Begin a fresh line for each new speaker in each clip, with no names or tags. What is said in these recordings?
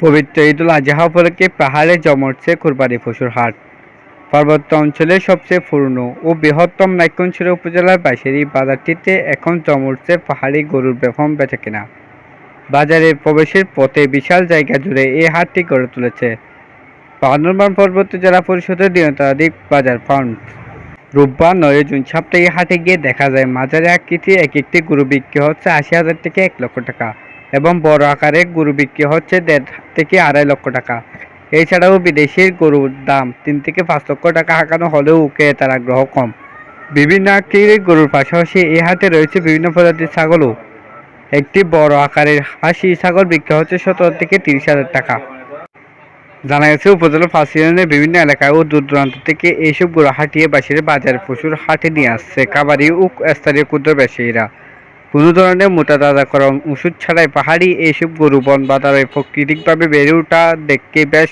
পবিত্র ঈদুল আজহা উপলক্ষে পাহাড়ে জমছে কোরবানি পশুর হাট। পার্বত্য অঞ্চলের সবচেয়ে পুরনো ও বৃহত্তম নাইক্ষ্যংছড়ি উপজেলার এই বাজারটিতে এখন জমছে পাহাড়ি গরুর ব্যাপক বেচাকেনা। বাজারে প্রবেশের পথে বিশাল জায়গা জুড়ে এই হাটটি গড়ে তুলেছে। বান্দরবান পর্বত্য জেলা পরিষদের নিয়ন্ত্রণাধীন বাজার ফাউন্ড রোববার নয় জুন সাপ্তাহিক হাটে গিয়ে দেখা যায় মাঝারি আকৃতির এক একটি গরু বিক্রি হচ্ছে আশি হাজার থেকে এক লক্ষ টাকা। এবং বড় আকারে গরু বিক্রি হচ্ছে দেড় থেকে আড়াই লক্ষ টাকা। এছাড়াও বিদেশির গরুর দাম তিন থেকে পাঁচ লক্ষ টাকা হাঁকানো হলেও ক্রেতার আগ্রহ কম। বিভিন্ন আকৃতির গরুর পাশাপাশি এই হাটে রয়েছে বিভিন্ন প্রজাতির ছাগলও। একটি বড় আকারের হাসি ছাগল বিক্রি হচ্ছে সতেরো থেকে তিরিশ হাজার টাকা। জানা গেছে উপজেলার ফার্স্ট বিভিন্ন এলাকায় ও দূর দূরান্ত থেকে এইসব গরু হাঁটিয়ে বাসির বাজারে প্রচুর হাটে নিয়ে আসছে কাবারি ও স্থানীয় ক্ষুদ্র ব্যবসায়ীরা। কোনো ধরনের মোটা তাজাকরণ ওষুধ ছাড়াই পাহাড়ি এইসব গরু বন বাজারে প্রাকৃতিকভাবে বেড়ে ওঠা দেখতে বেশ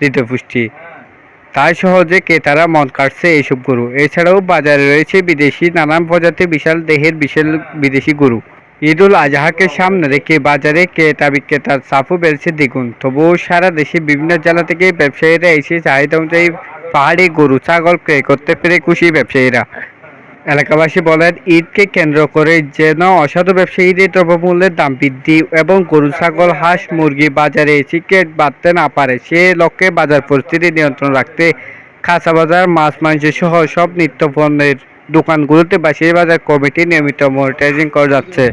হৃদয়পুষ্টি তাই সহজে ক্রেতারা মন কাটছে এইসব গরু। এছাড়াও বাজারে রয়েছে বিদেশি নানান প্রজাতির বিশাল দেহের বিশাল বিদেশি গরু। ঈদুল আজহাকে সামনে রেখে বাজারে ক্রেতা বিক্রেতার চাপও বেড়েছে দ্বিগুণ। তবুও সারা দেশে বিভিন্ন জেলা থেকে ব্যবসায়ীরা এসে চাহিদা অনুযায়ী পাহাড়ি গরু, ছাগল ক্রয় করতে পেরে খুশি ব্যবসায়ীরা। এলাকাবাসী বলেন, ঈদকে কেন্দ্র করে যেন অসাধু ব্যবসায়ীদের দ্রব্যমূল্যের দাম বৃদ্ধি এবং গরু, ছাগল, হাঁস, মুরগি বাজারে চিকেট বাড়তে না পারে, সে লক্ষ্যে বাজার পরিস্থিতি নিয়ন্ত্রণ রাখতে খাঁচা বাজার মাছ, মাংস সহ সব নিত্য পণ্যের দোকানগুলোতে বাসির বাজার কমিটি নিয়মিত মনিটরিং করা যাচ্ছে।